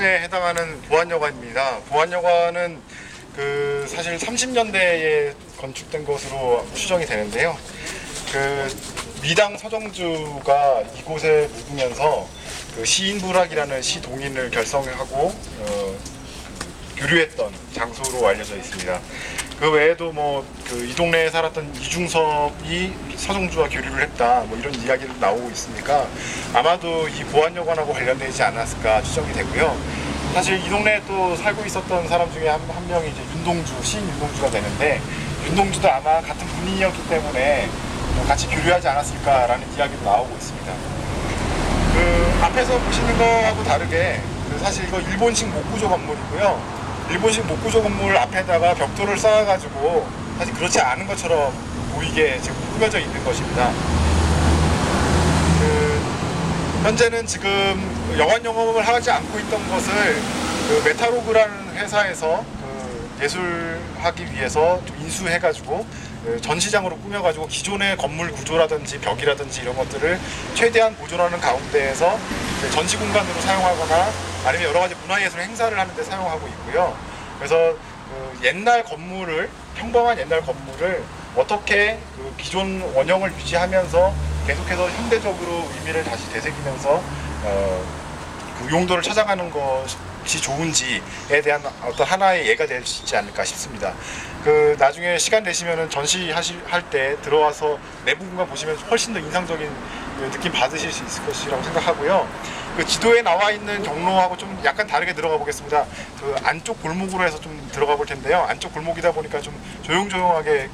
이동네에 해당하는 보안여관입니다. 보안여관은 그 사실 30년대에 건축된 것으로 추정이 되는데요. 그 미당 서정주가 이곳에 묵으면서 그 시인부락이라는 시 동인을 결성하고 어, 교류했던 장소로 알려져 있습니다. 그 외에도 뭐 그 이 동네에 살았던 이중섭이 서정주와 교류를 했다 뭐 이런 이야기도 나오고 있으니까 아마도 이 보안여관하고 관련되지 않았을까 추정이 되고요. 사실 이 동네에 또 살고 있었던 사람 중에 한, 한 명이 이제 윤동주 시인 윤동주가 되는데 윤동주도 아마 같은 군인이었기 때문에 뭐 같이 교류하지 않았을까라는 이야기도 나오고 있습니다. 그 앞에서 보시는 거하고 다르게 그 사실 이거 일본식 목구조 건물이고요. 일본식 목구조 건물 앞에다가 벽돌을 쌓아가지고 사실 그렇지 않은 것처럼 보이게 지금 꾸며져 있는 것입니다. 그 현재는 지금 영화 영업을 하지 않고 있던 것을 그 메타로그라는 회사에서 그 예술하기 위해서 좀 인수해가지고 그 전시장으로 꾸며가지고 기존의 건물 구조라든지 벽이라든지 이런 것들을 최대한 보존하는 가운데에서 전시 공간으로 사용하거나 아니면 여러 가지 문화예술 행사를 하는데 사용하고 있고요. 그래서 그 옛날 건물을 평범한 옛날 건물을 어떻게 그 기존 원형을 유지하면서 계속해서 현대적으로 의미를 다시 되새기면서 어, 그 용도를 찾아가는 것이 좋은지에 대한 어떤 하나의 예가 될 수 있지 않을까 싶습니다. 그 나중에 시간 되시면은 전시하실 할 때 들어와서 내부 공간 보시면 훨씬 더 인상적인 그 느낌 받으실 수 있을 것이라고 생각하고요. 그 지도에 나와 있는 경로하고 좀 약간 다르게 들어가 보겠습니다. 그 안쪽 골목으로 해서 좀 들어가 볼 텐데요. 안쪽 골목이다 보니까 좀 조용조용하게